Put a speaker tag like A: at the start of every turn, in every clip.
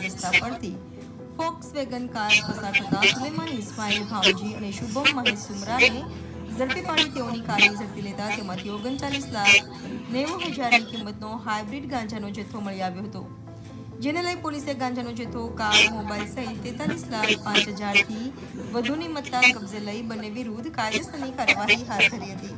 A: રસ્તા પરથી Volkswagen car પસાર થતા સુલેમાન ઇસ્માઇલ ભાવજી અને શુભમ મહેશ સુમરાને ઝડપી પાડી તેઓની કારે ઝડપી લેતા તેમાંથી ઓગણચાલીસ લાખ નેવું હજારની કિંમતનો હાઇબ્રિડ ગાંજાનો જથ્થો મળી આવ્યો હતો. જેને લઈ પોલીસે ગાંજાનો જથ્થો કાર, મોબાઈલ સહિત તેતાલીસ લાખ પાંચ હજારથી વધુની મત્તા કબજે લઈ બંને વિરુદ્ધ કાયદેસરની કાર્યવાહી હાથ ધરી હતી.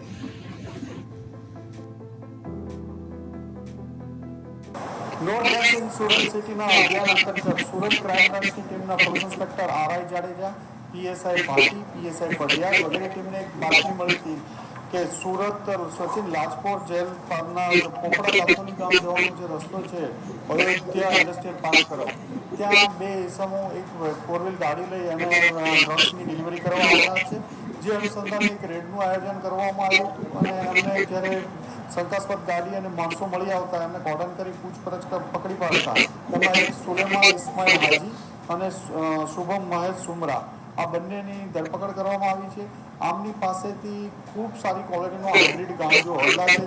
B: નો ડ્રગ્સ ઇન સુરત સિટીના અભિયાન અંતર્ગત સુરત ક્રાઇમ બ્રાન્ચની ટીમના police inspector R I Jadeja PSI Bhati PSI Padiyar વગેરે ટીમને બાતમી મળી હતી. કે સુરત સચિન લાજપોર જેલ પરના પોપડા લાખોની ગામ જવાનો જે રસ્તો છે અયોધ્યા ઇન્ડસ્ટ્રીયલ પાર્ક તરફ ત્યાં બે ઇસમો એક ફોર ગાડી લઈ અને ડ્રગ્સની ડિલિવરી કરવા આવ્યા છે. જે અનુસંધાને એક રેડનું આયોજન કરવામાં આવ્યું અને એમને જ્યારે શંકાસ્પદ ગાડી અને માણસો મળી આવતા એમને કોર્ડન કરી પૂછપરછ પકડી પાડતા. તેમાં એક સુલેમા ઇસ્માઇલ હાજી અને શુભમ મહેશ સુમરા. આ બંનેની ધરપકડ કરવામાં આવી છે. આમની પાસેથી ખૂબ સારી ક્વોલિટીનો હાઇબ્રિડ ગાંજો અંદાજે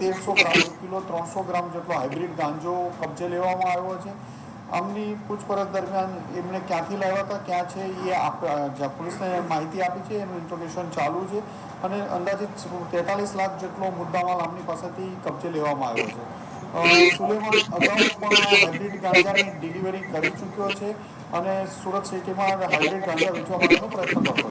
B: તેરસો ગ્રામ કિલો ત્રણસો ગ્રામ જેટલો હાઇબ્રિડ ગાંજો કબજે લેવામાં આવ્યો છે. આમની પૂછપરછ દરમિયાન એમને ક્યાંથી લાવ્યા હતા, ક્યાં છે એ આપ પોલીસને માહિતી આપી છે. એનું ઇન્ટ્રોગેશન ચાલુ છે અને અંદાજિત તેતાલીસ લાખ જેટલો મુદ્દામાલ આમની પાસેથી કબજે લેવામાં આવ્યો છે. સુલેમાન ડિલિવરી કરી ચૂક્યો છે અને સુરત સિટીમાં હાઇબ્રિડ ગાંજા વેચવા માટેનો પ્રયત્ન કરતો